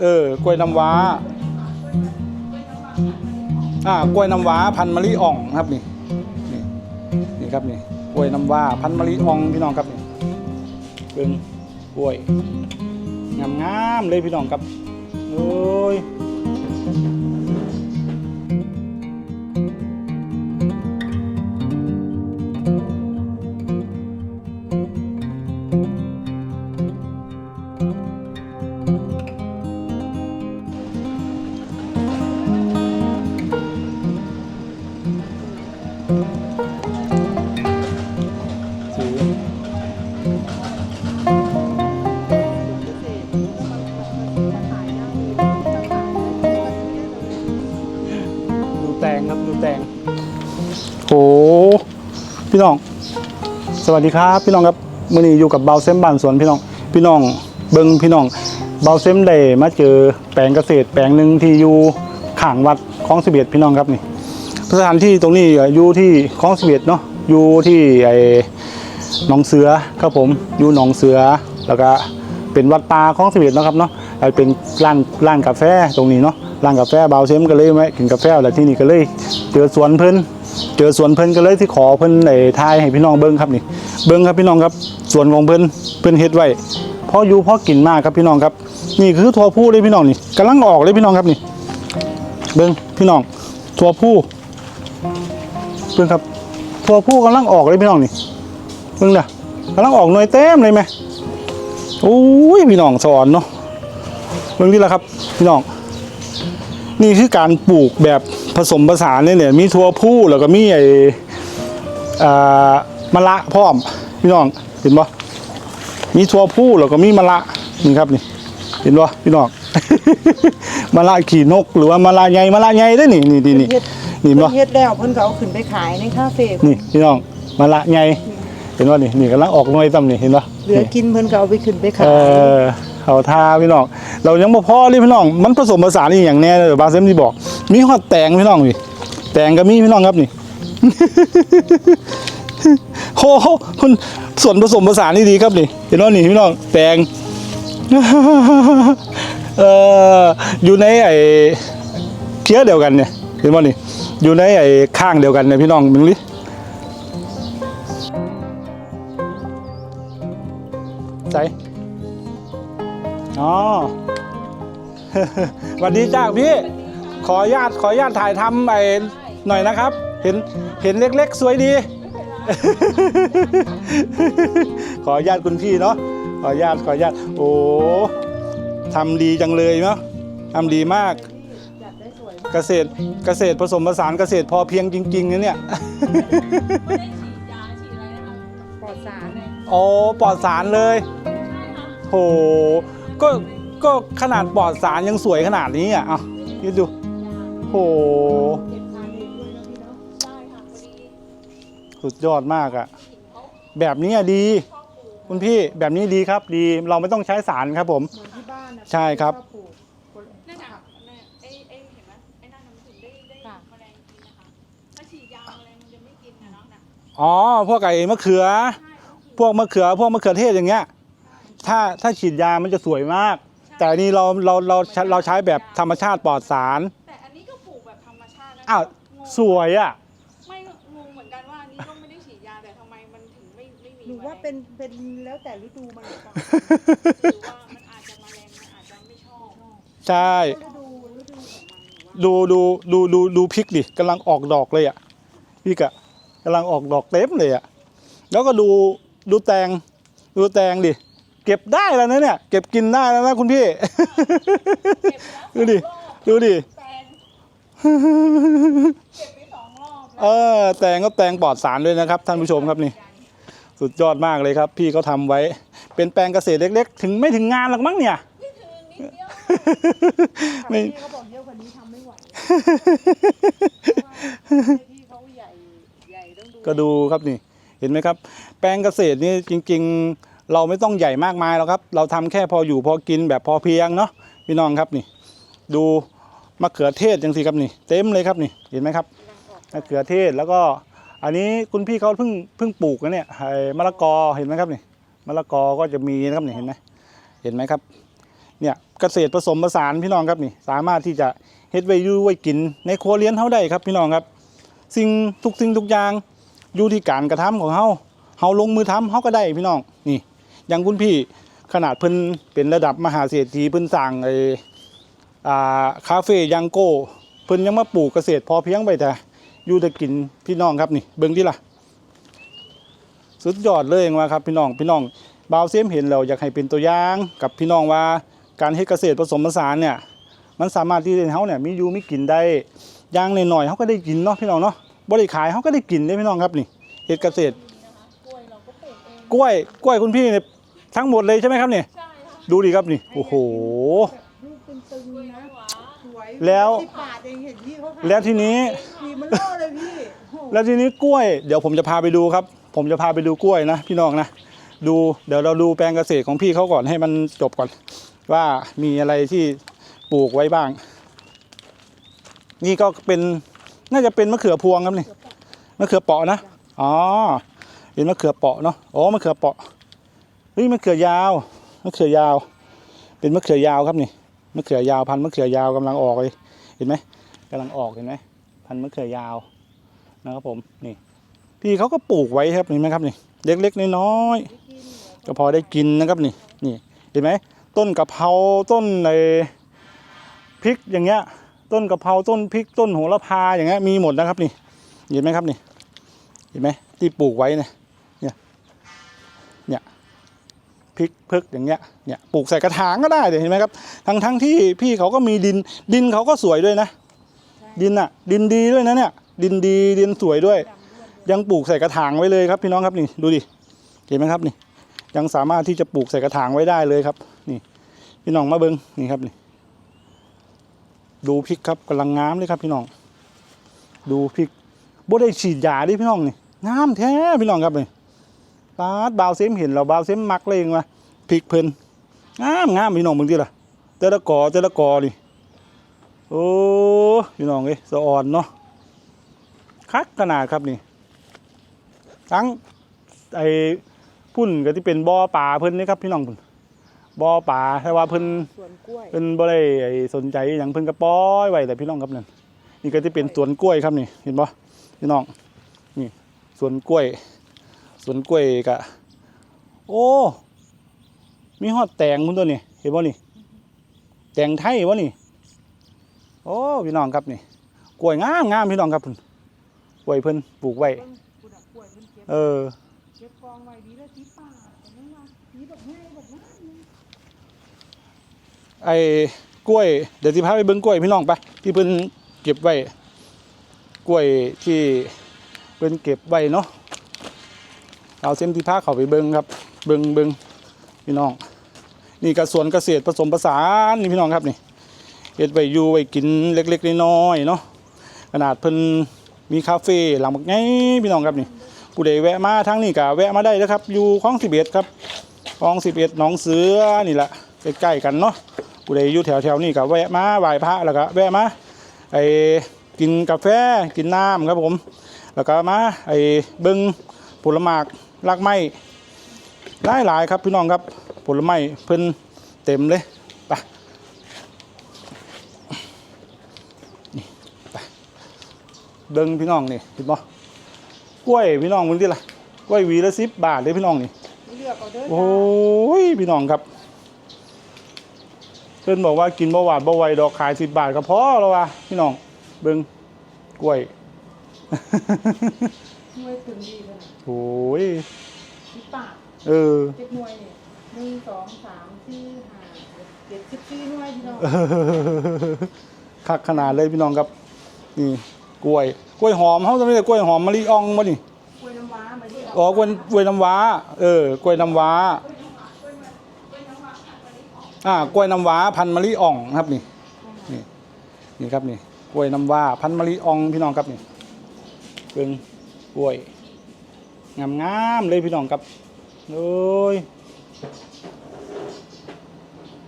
เออกล้วยน้ำว้าอ่ากล้วยน้ำว้าพันมะลิอ่องครับนี่นี่นี่ครับนี่กล้วยน้ำว้าพันมะลิอ่องพี่น้องครับนี่เบิ่งกล้วยงามๆเลยพี่น้องครับโอ้ย งครับดูแตงโหพี่น้อง สวัสดีครับ พี่น้องครับมื่อนี้อยู่กับเบาเซมบานสวนพี่น้อง พี่น้องเบิงพี่น้อง เบาเซมได้มาเจอแปลงเกษตร แปลงหนึ่งที่อยู่ข้างวัดคลองสิบเอ็ดพี่น้องครับนี่สถานที่ตรงนี้อยู่ที่คลองสิบเอ็ดเนาะอยู่ที่ไอ้หนองเสือครับผมอยู่หนองเสือแล้วก็เป็นวัดป่าคลองสิบเอ็ดนะครับเนาะไอเป็นร้านร้านกาแฟตรงนี้เนาะ ร้านกาแฟเบาเซมก็เลยแวะกินกาแฟแล้วที่นี่ก็เลยเจอสวนเพิ่นเจอสวนเพิ่นก็เลยที่ขอเพิ่นไอ้ทายให้พี่น้องเบิ่งครับนี่ เบิ่งครับพี่น้องครับสวนของเพิ่นเพิ่นเฮ็ดไว้พออยู่พอกินมากครับพี่น้องครับ นี่คือถั่วพูเลยพี่น้องนี่กำลังออกเลยพี่น้องครับนี่ เบิ่งพี่น้องถั่วพูเบิ่งครับถั่วพูกำลังออกเลยพี่น้องนี่เบิ่งนะกำลังออกหน่วยเต็มเลยไหมโอ้ยพี่น้องสอนเนาะเบิ่งนี่แหละครับ พี่น้อง นี่คือการปลูกแบบผสมผสานเนี่ยเนี่ยมีถั่วพูแล้วก็มีไอ้อ่ามะละพร้อมพี่น้องเห็นปะมีถั่วพูแล้วก็มีมะละนี่ครับนี่เห็นปะพี่น้องมะละขี่นกหรือว่ามะละใหญ่มะละใหญ่ได้อนี่นี่นี่นี่เฮ็ดนี่เพิ่ปะนเฮ็ดแล้วเพิ่นก็เอาขึ้นไปขายในคาเฟ่นี่พี่น้องมะละใหญ่เห็นปะนี่นี่กำลังออกหน่วยต่ำนี่เห็นปะเหลือกินเพิ่นก็เอาไปขึ้นไปเอขายอ เขาทาพี่น้อง เรายังบ่พอเลยพี่น้อง มันผสมผสานนี่อย่างแน่เลยบางเซมที่บอก มีฮอดแตงพี่น้องนี่แตงก็มีพี่น้องครับนี่โอ้โหคุณส่วนผสมผสานนี่ดีครับนี่เห็นว่านี่พี่น้องแตงเอ่ออยู่ในไอ้เคี้ยเดียวกันเนี่ยเห็นว่านี่อยู่ในไอ้ข้างเดียวกันเนี่ยพี่น้องมึงลิใจ อ๋อสวัสดีจ้าพี่ ขออนุญาตขออนุญาตถ่ายทำไปหน่อยนะครับ เห็นเห็นเล็กๆ สวยดี ขออนุญาตคุณพี่เนาะขออนุญาตขออนุญาตโอ้ทำดีจังเลยเนาะทำดีมาก เกษตรเกษตรผสมผสานเกษตรพอเพียงจริงๆนะเนี่ยไม่ได้ฉีดยาฉีดอะไรนะคะปลอดสารโอ้ปลอดสารเลยใช่ค่ะโห ก็ก็ขนาดปลอดสารยังสวยขนาดนี้อะเอาคิดดูโหใช่ค่ะพอดีสุดยอดมากอะแบบนี้อะดี คุณพี่แบบนี้ดีครับดีเราไม่ต้องใช้สารครับผมเหมือนที่บ้านน่ะใช่ครับชอปลูกนั่นน่ะเนี่ยไอ้ไอ้เห็นไหมไอ้นั่นน่ะมันถึงได้ได้ค่ะแมลงกินนะคะถ้าฉีดยาแมลงมันจะไม่กินนะเนาะน่ะอ๋อ พวกไอ้มะเขือ พวกมะเขือ พวกมะเขือเทศอย่างเงี้ย ถ้าถ้าฉีดยามันจะสวยมาก แต่อันนี่เราเราเราเราใช้แบบธรรมชาติปลอดสาร แต่อันนี้ก็ปลูกแบบธรรมชาตินะอ้าวงงสวยอะไม่งงเหมือนกันว่าอันนี้ก็ไม่ได้ฉีดยาแต่ทำไมมันถึงไม่ไม่มีหรือว่าเป็นเป็นแล้วแต่ฤดูมันหรือเปล่าหรือว่ามันอาจจะแมลงมันอาจจะไม่ชอบใช่ ฤดูฤดูของมันหรือว่าดูดูดูดูดูพริกดิกำลังออกดอกเลยอะพริกอะกำลังออกดอกเต็มเลยอะแล้วก็ดูดูแตงดูแตงดิเก็บได้แล้วนะเนี่ย เก็บกินได้แล้วนะคุณพี่เก็บไปแล้วดูดิ ดูดิแตงเก็บไปสองรอบเออ แตงก็แตงปลอดสารด้วยนะครับ ท่านผู้ชมครับนี่ สุดยอดมากเลยครับ พี่เขาทำไว้ เป็นแปลงเกษตรเล็ก ๆ ถึงไม่ถึงงานหรอกมั้งเนี่ยนี่คือนิดเดียวไม่พี่เขาบอกเยอะกว่านี้ทำไม่ไหวพี่เขาใหญ่ใหญ่ต้องดู ก็ดูครับนี่ เห็นไหมครับ แปลงเกษตรนี่จริง ๆ เราไม่ต้องใหญ่มากมายหรอกครับ เราทำแค่พออยู่พอกินแบบพอเพียงเนาะพี่น้องครับนี่ ดูมะเขือเทศจังสิครับนี่เต็มเลยครับนี่เห็นไหมครับมะเขือเทศแล้วก็อันนี้คุณพี่เขาเพิ่งเพิ่งปลูกนะเนี่ยไอ้มะละกอเห็นไหมครับนี่มะละกอก็จะมีนะครับนี่เห็นไหมเห็นไหมครับเนี่ยเกษตรผสมผสานพี่น้องครับนี่สามารถที่จะเฮ็ดไว้ยู่ไว้กิน ในครัวเรือนเฮาได้ครับพี่น้องครับ สิ่งทุกสิ่งทุกอย่างอยู่ที่การกระทำของเฮาเฮาลงมือทำเฮาก็ได้พี่น้อง อย่างคุณพี่ขนาดเพิ่นเป็นระดับมหาเศรษฐีเพิ่นสร้างไอ้อ่าคาเฟ่ยังโก้เพิ่นยังมาปลูกเกษตรพอเพียงไปแต่อยู่แต่กินพี่น้องครับนี่เบิ่งที่ล่ะ สุดยอดเลยว่าครับพี่น้องพี่น้องบาวเซมเห็นแล้วอยากให้เป็นตัวอย่างกับพี่น้องว่าการเฮ็ดเกษตรผสมผสานเนี่ยมันสามารถที่เฮาเนี่ยมีอยู่มีกินได้อย่างหน้อยๆเฮาก็ได้กินเนาะพี่น้องเนาะบ่ได้ขายเฮาก็ได้กินได้พี่น้องครับนี่เฮ็ดเกษตรกล้วยเราก็ปลูกเองกล้วยกล้วยคุณพี่เนี่ย ทั้งหมดเลยใช่ไหมครับนี่ใช่ค่ะดูดิครับนี่โอ้โหแบบลูกตึงๆนะหวาสวยแล้ว สิบบาทเองเห็นพี่เขาขายแล้วทีนี้ดีมันโล่เลยพี่โอ้โหแล้วทีนี้กล้วยเดี๋ยวผมจะพาไปดูครับ ผมจะพาไปดูกล้วยนะ พี่น้องนะดูเดี๋ยวเราดูแปลงเกษตรของพี่เขาก่อนให้มันจบก่อน ว่ามีอะไรที่ปลูกไว้บ้าง นี่ก็เป็นน่าจะเป็นมะเขือพวงครับนี่มะเขือเปาะนะอ๋อเป็นมะเขือเปาะเนาะอ๋อมะเขือเปาะเฮ้ยมะเขือยาวมะเขือยาว เป็นมะเขือยาวครับนี่มะเขือยาวพันมะเขือยาวกำลังออกเลยเห็นไหมกำลังออกเห็นไหมพันมะเขือยาวนะครับผมนี่พี่เขาก็ปลูกไว้ครับเห็นไหมครับนี่เล็กๆน้อยๆก็พอได้กินนะครับนี่นี่เห็นไหมต้นกะเพราต้นในพริกอย่างเงี้ยต้นกะเพราต้นพริกต้นโหระพาอย่างเงี้ยมีหมดนะครับนี่เห็นไหมครับนี่เห็นไหมที่ปลูกไว้เนี่ย ริกเพิกอย่างเงี้ยเนี่ยปลูกใส่กระถางก็ได้เลยเห็นไหมครับทั้งทั้งที่พี่เขาก็มีดินดินเขาก็สวยด้วยนะ ดินอะ ดินดีด้วยนะเนี่ย ดินดีดินสวยด้วย ยังปลูกใส่กระถางไว้เลยครับ พี่น้องครับนี่ดูดิเห็นไหมครับนี่ ยังสามารถที่จะปลูกใส่กระถางไว้ได้เลยครับ นี่ พี่น้องมาเบิ้งนี่ครับนี่ดูพริกครับกำลังงามเลยครับพี่น้อง ดูพริกบ่ได้ฉีดยาดิพี่น้องนี่งามแท้พี่น้องครับนี่ ปาดบาวเซมเห็นเราบาวเซมมักเลยเองว่าพริกเพิ่นงามงามพี่น้องเบิ่งดิล่ะแต่ละกอแต่ละกอนี่โอ้พี่น้องเอ้ยสะอ่อนเนาะคักขนาดครับนี่ ทั้งไอ้พุ่นก็ที่เป็นบ่อป่าเพิ่นนี่ครับพี่น้องเพิ่นบ่อป่าแต่ว่าเพิ่นสวนกล้วยเพิ่นบ่ได้ไอ้สนใจอหย่างเพิ่นก็ปล่อยไว้แต่พี่น้องครับนั่นนี่ก็ที่เป็นสวนกล้วยครับนี่ เห็นบ่พี่น้องนี่สวนกล้วย สวนกล้วยก็โอ้ มีฮอดแตงมุนตัวนี่เห็นบ่นี่ แตงไทยวะนี่ โอ้พี่น้องครับนี่ กล้วยงามงามพี่น้องครับเพิ่นกล้วยเพิ่นปลูกไว้ เออเก็บกองไว้ดีแล้วสิบบาแต่นั่ว่าสีดอกไม้ดอกไม้นี่ไอ้กล้วย เดี๋ยวสิพาไปเบิ่งกล้วยพี่น้องไปที่เพิ่นเก็บไว้ กล้วยที่เพิ่นเก็บไว้เนาะ เอาเส้นที่พาเขาไปเบิ่งครับ เบิ่งเบิ่งพี่น้อง นี่ก็สวนเกษตรผสมผสานนี่พี่น้องครับนี่เฮ็ดไว้อยู่ไว้กินเล็กๆน้อยๆเนาะขนาดเพิ่นมีคาเฟ่หลังบักไงพี่น้องครับนี่ผู้ใดแวะมาทางนี้ก็แวะมาได้นะครับ อยู่คลอง11ครับคลอง11หนองเสือนี่แหละใกล้ๆกันเนาะผู้ใดอยู่แถวๆนี้ก็แวะมาไหว้พระแล้วก็แวะมาไอ้กินกาแฟกินน้ำครับผม แล้วก็มาไอ้เบิ้งผลหมากรากไม้หลายหลายๆครับพี่น้องครับผลไม้เพิ่นเต็มเลยไปนี่ไปเบิ้งพี่น้องนี่เห็นบ่กล้วยพี่น้องมึงที่ละกล้วยหวีละสิบบาทเลยพี่น้องนี่เลือกเอาเด้อโอ้ยพี่น้องครับ เพื่อนบอกว่ากินบ่หวานบ่ไหวดอกขายสิบบาทก็พอแล้วว่ะพี่น้องเบิ้งกล้วย หน่วยถึงดีขนาดโอ้ยสิบบาทเออ เจ็ดหน่วยเนี่ยหนึ่งสองสามสี่ห้าหกเจ็ดสิบสี่หน่วยพี่น้องคักขนาดเลยพี่น้องครับ นี่กล้วย กล้วยหอมเขาจะไม่ได้กล้วยหอมมะลิอ่องมานี่กล้วยน้ำว้ามาดิอ๋อกล้วยกล้วยน้ำว้า เออกล้วยน้ำว้า อ่ากล้วยน้ำว้าพันธุ์มะลิอ่องครับนี่ นี่ นี่ครับนี่ กล้วยน้ำว้าพันธุ์มะลิอ่องพี่น้องครับนี่เบิ่ง กล้วยงามๆเลยพี่น้องครับโอ้ย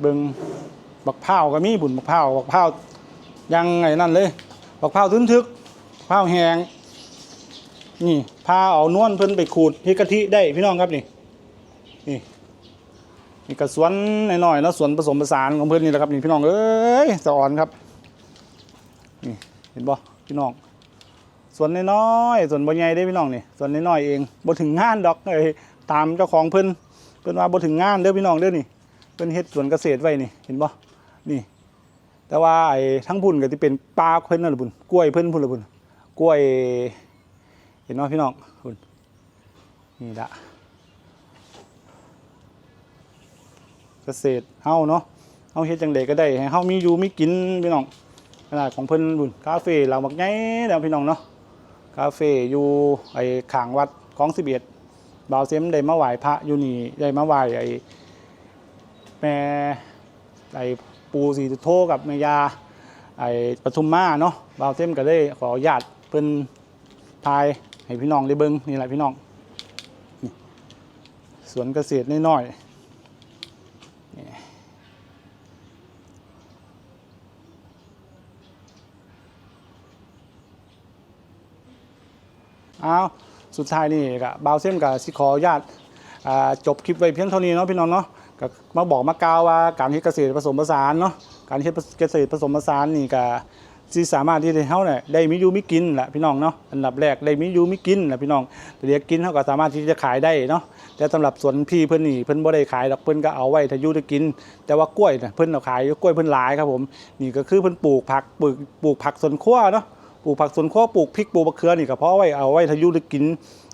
เบิงบักพร้าก็มีบุญบักพร้าบักพร้ายังไงนั่นเลยบักพร้าทึนทึกบักพร้าแหงนี่พาเอานวลเพิ่นไปขูดเฮ็ดกะทิได้พี่น้องครับนี่นี่นี่ก็สวนน้อยๆเนาะสวนผสมผสานของเพื่อนนี่แหละครับนี่พี่น้องเอ้ยสะอ่อนครับนี่เห็นบ่พี่น้อง สวนน้อยๆสวนบ่ใหญ่ได้พี่น้องนี่สวนน้อยๆเองบ่ถึงงานดอกเอ้ยตามเจ้าของเพิ่นเพิ่นว่าบ่ถึงงานเด้อพี่น้องเด้อนี่เพิ่นเฮ็ดสวนเกษตรไว้นี่เห็นบ่นี่ แต่ว่าไอ้ทั้งพุ่นก็สิเป็นปลาเพิ่นนั่นล่ะพุ่นกล้วยเพิ่นพุ่นล่ะพุ่นกล้วย เห็นบ่พี่น้องพุ่นนี่ละเกษตรเฮาเนาะเฮาเฮ็ดจังไดก็ได้ให้เฮามีอยู่มีกินพี่น้องขนาดของเพิ่นบุญคาเฟ่เราบักใหญ่แล้วพี่น้องเนาะ คาเฟ่อยู่ไอ้ขางวัดของ11บ่าวเซมได้มาไหว้พระอยู่นี่ได้มาไหว้ไอ้แม่ไอ้ปู่ศรีสุโธกับแม่ยาไอ้ปทุมมาเนาะบ่าวเซมก็ได้ขออนุญาตเพิ่นพายให้พี่น้องได้เบิ่งนี่แหละพี่น้องสวนเกษตรน้อยๆ เอาสุดท้ายนี่ก็บาวเซมกับสิขออนุญาตจบคลิปไว้เพียงเท่านี้เนาะพี่น้องเนาะก็มาบอกมากาวว่าการเฮ็ดเกษตรผสมผสานเนาะการเฮ็ดเกษตรผสมผสานนี่ก็ที่สามารถที่จะเฮาเนี่ยได้มีอยู่มีกินแหละพี่น้องเนาะอันดับแรกได้มีอยู่มีกินแหละพี่น้องเดี๋ยวกินเฮาก็สามารถที่จะขายได้เนาะแต่สำหรับสวนพี่เพิ่นนี่เพิ่นบ่ได้ขายดอกเพิ่นก็เอาไว้ถ้าอยู่ได้กิน แต่ว่ากล้วยน่ะเพิ่นเอาขายกล้วยเพิ่นหลายครับผมนี่ก็คือเพิ่นปลูกผักปลูกปลูกผักสวนครัวเนาะ ปลูกผักสวนครัวปลูกพริกปลูกมะเขือนี่ก็เพราะเอไว้เอาไว้ทายุหรือกิน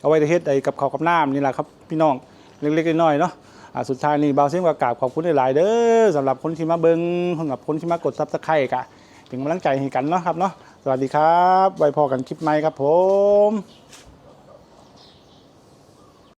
เอาไว้ได้เฮ็ดไอ้กับข้าวกับน้ำนี่แหละครับพี่น้องเล็กๆน้อยๆเนาะอ่าสุดท้ายนี่บาวเซมก็กราบขอบคุณหลายๆเด้อสำหรับคนที่มาเบิ่งสำหรับคนที่มากดซับสไครต์กะเป็นกำลังใจให้กันเนาะครับเนาะสวัสดีครับไว้พอกันคลิปใหม่ครับผม